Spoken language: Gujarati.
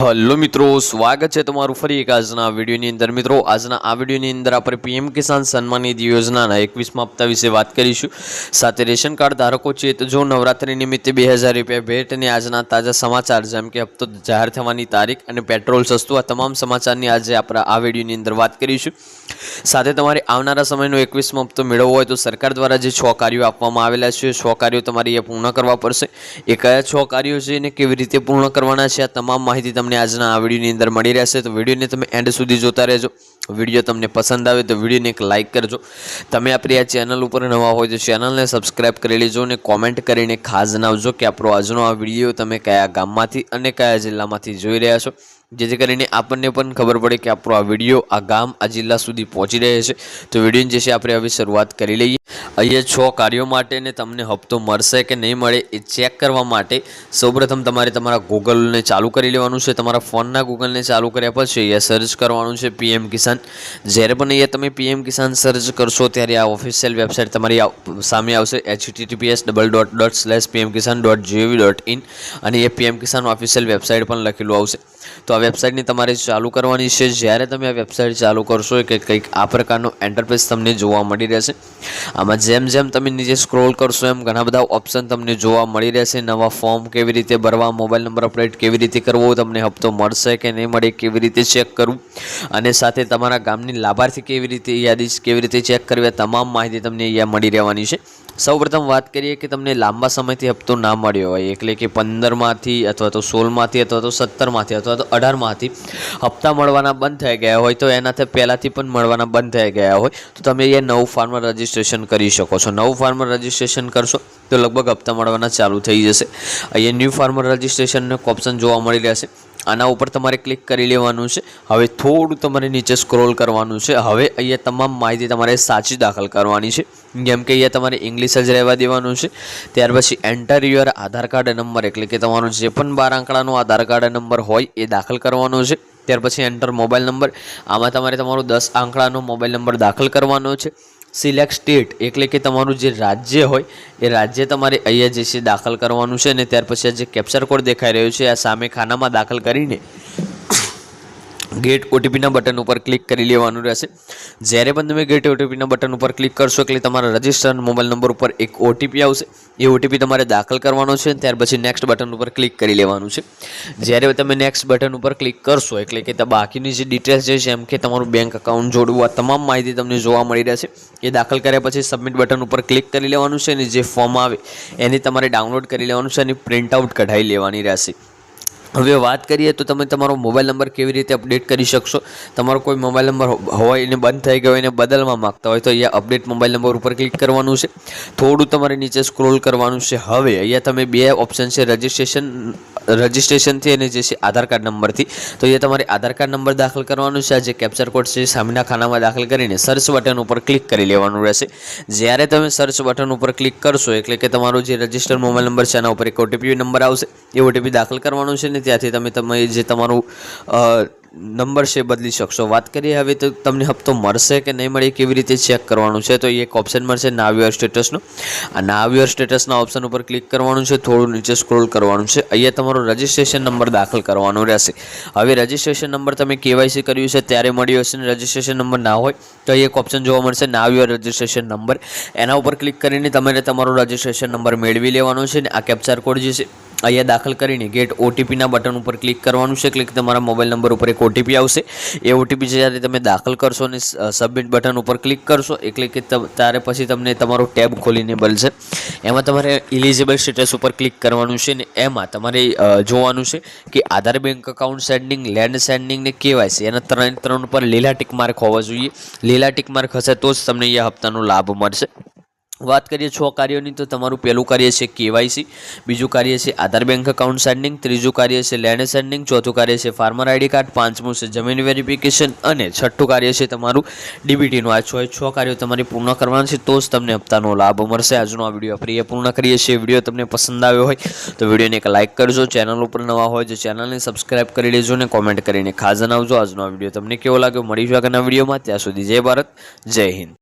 હલો મિત્રો, સ્વાગત છે તમારું ફરી એક આજના વિડીયોની અંદર. મિત્રો, આજના આ વિડીયોની અંદર આપણે પીએમ કિસાન સન્માન નિધિ યોજનાના એકવીસમાં હપ્તા વિશે વાત કરીશું. સાથે રેશન કાર્ડ ધારકો છે, તો જો નવરાત્રી નિમિત્તે બે હજાર રૂપિયા ભેટ અને આજના તાજા સમાચાર, જેમ કે હપ્તો જાહેર થવાની તારીખ અને પેટ્રોલ સસ્તું, આ તમામ સમાચારની આજે આપણે આ વિડીયોની અંદર વાત કરીશું. સાથે તમારે આવનારા સમયનો એકવીસમો હપ્તો મેળવવો હોય તો સરકાર દ્વારા જે છ કાર્યો આપવામાં આવેલા છે, છ કાર્યો તમારે એ પૂર્ણ કરવા પડશે. એ કયા છ કાર્યો છે અને કેવી રીતે પૂર્ણ કરવાના છે, આ તમામ માહિતી તમને આજના આ વિડીયોની અંદર મળી રહેશે. તો વિડીયોને તમે એન્ડ સુધી જોતા રહેજો. વીડિયો તમને પસંદ આવે તો વિડીયોને એક લાઇક કરજો. તમે આપણી આ ચેનલ ઉપર નવા હોય તો ચેનલને સબસ્ક્રાઈબ કરી લેજો અને કોમેન્ટ કરીને ખાસ જણાવજો કે આપણો આજનો આ વીડિયો તમે કયા ગામમાંથી અને કયા જિલ્લામાંથી જોઈ રહ્યા છો. જેથી કરીને આપણને પણ ખબર પડે કે આપણો આ વીડિયો આ ગામ, આ જિલ્લા સુધી પહોંચી રહ્યો છે. તો વિડીયોની જે છે આપણે હવે શરૂઆત કરી લઈએ. અહીંયા છ કાર્યો માટે ને તમને હપ્તો મળશે કે નહીં મળે એ ચેક કરવા માટે સૌપ્રથમ તમારે તમારા ગૂગલને ચાલુ કરી લેવાનું છે. તમારા ફોનના ગૂગલને ચાલુ કર્યા પછી અહીંયા સર્ચ કરવાનું છે પીએમ કિસાન જ્યારે પણ અહીંયા તમે પીએમ કિસાન સર્ચ કરશો ત્યારે આ ઓફિશિયલ વેબસાઇટ તમારી સામે આવશે H TTPS double dot dot slash PM Kisan dot GOV dot in અને એ પીએમ કિસાન ઓફિશિયલ વેબસાઇટ પણ લખેલું આવશે. તો વેબસાઇટની તમારે ચાલુ કરવાની છે. જ્યારે તમે આ વેબસાઇટ ચાલુ કરશો કે કંઈક આ પ્રકારનો એન્ટરપ્રેસ તમને જોવા મળી રહેશે. આમાં જેમ જેમ તમે નીચે સ્ક્રોલ કરશો એમ ઘણા બધા ઓપ્શન તમને જોવા મળી રહેશે. નવા ફોર્મ કેવી રીતે ભરવા મોબાઈલ નંબર અપડેટ કેવી રીતે કરવો, તમને હપ્તો મળશે કે નહીં મળે, કેવી રીતે ચેક કરવું અને સાથે તમારા ગામની લાભાર્થી કેવી રીતે યાદી કેવી રીતે ચેક કરવી તમામ માહિતી તમને અહીંયા મળી રહેવાની છે. સૌપ્રથમ વાત કરીએ કે તમને લાંબા સમયથી હપ્તો ના મળ્યો હોય, એટલે કે પંદરમાંથી અથવા તો સોળમાંથી અથવા તો સત્તરમાંથી અથવા તો અઢારમાંથી હપ્તા મળવાના બંધ થઈ ગયા હોય, તો એનાથી પહેલાંથી પણ મળવાના બંધ થઈ ગયા હોય, તો તમે એ નવું ફાર્મર રજિસ્ટ્રેશન કરી શકો છો. નવું ફાર્મર રજિસ્ટ્રેશન કરશો, તો લગભગ હપ્તા મળવાના ચાલુ થઈ જશે. અહીંયા ન્યૂ ફાર્મર રજિસ્ટ્રેશનનો ઓપ્શન જોવા મળી રહેશે. આના ઉપર તમારે ક્લિક કરી લેવાનું છે. હવે થોડું તમારે નીચે સ્ક્રોલ કરવાનું છે. હવે અહીંયા તમામ માહિતી તમારે સાચી દાખલ કરવાની છે. જેમ કે અહીંયા તમારે ઇંગ્લિશ જ રહેવા દેવાનું છે. ત્યાર પછી enter your Aadhaar card number એટલે કે તમારો જે પણ બાર આંકડાનો આધાર કાર્ડ નંબર હોય એ દાખલ કરવાનો છે. ત્યાર પછી એન્ટર મોબાઈલ નંબર આમાં તમારે તમારો દસ આંકડાનો મોબાઈલ નંબર દાખલ કરવાનો છે. સિલેક્ટ સ્ટેટ એટલે કે તમારું જે રાજ્ય હોય, એ રાજ્ય તમારે અહીંયા જે છે દાખલ કરવાનું છે અને ત્યાર પછી આ જે કેપ્ચર કોડ દેખાઈ રહ્યો છે, આ સામે ખાનામાં દાખલ કરીને ગેટ ઓટીપીના બટન ઉપર ક્લિક કરી લેવાનું રહેશે. જ્યારે પણ તમે ગેટ ઓટીપીના બટન ઉપર ક્લિક કરશો એટલે તમારા રજિસ્ટર્ડ મોબાઈલ નંબર ઉપર એક ઓટીપી આવશે. એ ઓટીપી તમારે દાખલ કરવાનો છે, ત્યાર પછી નેક્સ્ટ બટન ઉપર ક્લિક કરી લેવાનું છે. જ્યારે તમે નેક્સ્ટ બટન ઉપર ક્લિક કરશો એટલે કે બાકીની જે ડિટેલ્સ છે જેમ કે તમારું બેંક અકાઉન્ટ જોડવું, આ તમામ માહિતી તમને જોવા મળી રહેશે. એ દાખલ કર્યા પછી સબમિટ બટન ઉપર ક્લિક કરી લેવાનું છે અને જે ફોર્મ આવે, એની તમારે ડાઉનલોડ કરી લેવાનું છે અને પ્રિન્ટ આઉટ કઢાવી લેવાની રહેશે. હવે વાત કરીએ તો તમે તમારો મોબાઈલ નંબર કેવી રીતે અપડેટ કરી શકશો? તમારો કોઈ મોબાઈલ નંબર હોય એને બંધ થઈ ગયો એને બદલવા માગતા હોય તો અહીંયા અપડેટ મોબાઈલ નંબર ઉપર ક્લિક કરવાનું છે. થોડું તમારે નીચે સ્ક્રોલ કરવાનું છે. હવે અહીંયા તમે બે ઓપ્શન છે રજિસ્ટ્રેશન રજિસ્ટ્રેશનથી અને જે છે આધાર કાર્ડ નંબરથી. તો એ તમારે આધાર કાર્ડ નંબર દાખલ કરવાનું છે. જે કેપ્ચર કોડ છે સામેના ખાનામાં દાખલ કરીને સર્ચ બટન ઉપર ક્લિક કરી લેવાનું રહેશે. જ્યારે તમે સર્ચ બટન ઉપર ક્લિક કરશો, એટલે કે તમારો જે રજિસ્ટર મોબાઈલ નંબર છે, એના ઉપર એક ઓટીપી નંબર આવશે. એ ઓટીપી દાખલ કરવાનો છે ને ત્યાંથી તમે તમે જે તમારું નંબર છે બદલી શકશો. વાત કરીએ હવે તો તમને હપ્તો મળશે કે નહીં મળે કેવી રીતે ચેક કરવાનું છે? તો એક ઓપ્શન મળશે નાવ સ્ટેટસનો આ નાવ સ્ટેટસના ઓપ્શન ઉપર ક્લિક કરવાનું છે. થોડું નીચે સ્ક્રોલ કરવાનું છે. અહીંયા તમારો રજિસ્ટ્રેશન નંબર દાખલ કરવાનો રહેશે. હવે રજિસ્ટ્રેશન નંબર તમે કેવાયસી કર્યું છે, ત્યારે મળ્યો હશે ને રજિસ્ટ્રેશન નંબર ના હોય, તો એક ઓપ્શન જોવા મળશે નાવ યોર રજિસ્ટ્રેશન નંબર એના ઉપર ક્લિક કરીને તમારે તમારો રજિસ્ટ્રેશન નંબર મેળવી લેવાનો છે ને આ કેપ્ચર કોડ જે છે અહીંયા દાખલ કરીને ગેટ ઓટીપીના બટન ઉપર ક્લિક કરવાનું છે. ક્લિક તમારા મોબાઈલ નંબર ઉપર એક ઓટીપી આવશે. એ ઓટીપી જ્યારે તમે દાખલ કરશો અને સબમિટ બટન ઉપર ક્લિક કરશો, એટલે કે ત્યારે પછી તમને તમારો ટેબ ખોલીને બનશે એમાં તમારે ઇલિજિબલ સ્ટેટસ ઉપર ક્લિક કરવાનું છે ને એમાં તમારે જોવાનું છે કે Aadhaar bank account sending land sending ને કેવાયસી એના ત્રણ ત્રણ ઉપર લીલા ટીક માર્ક હોવા જોઈએ. લીલા ટીક માર્ક હશે તો જ તમને એ હપ્તાનો લાભ મળશે. વાત કરીએ છ કાર્યોની, તો તમારું પહેલું કાર્ય છે કેવાયસી, બીજું કાર્ય છે આધાર બેંક અકાઉન્ટ સેન્ડિંગ ત્રીજું કાર્ય છે લેન્ડ સેન્ડિંગ ચોથું કાર્ય છે ફાર્મર આઈડી કાર્ડ પાંચમું છે જમીન વેરિફિકેશન અને છઠ્ઠું કાર્ય છે તમારું ડીબીટીનું આ છ છ કાર્યો તમારે પૂર્ણ કરવાના છે, તો જ તમને હપ્તાનો લાભ મળશે. આજનો આ વીડિયો આપણે એ પૂર્ણ કરીએ છીએ. વીડિયો તમને પસંદ આવ્યો હોય, તો વિડીયોને એક લાઇક કરજો. ચેનલ ઉપર નવા હોય તો ચેનલને સબસ્ક્રાઇબ કરી લેજો અને કોમેન્ટ કરીને ખાસ જણાવજો. આજનો આ વીડિયો તમને કેવો લાગ્યો? મળીશું આગળના વિડીયોમાં ત્યાં સુધી જય ભારત, જય હિન્દ.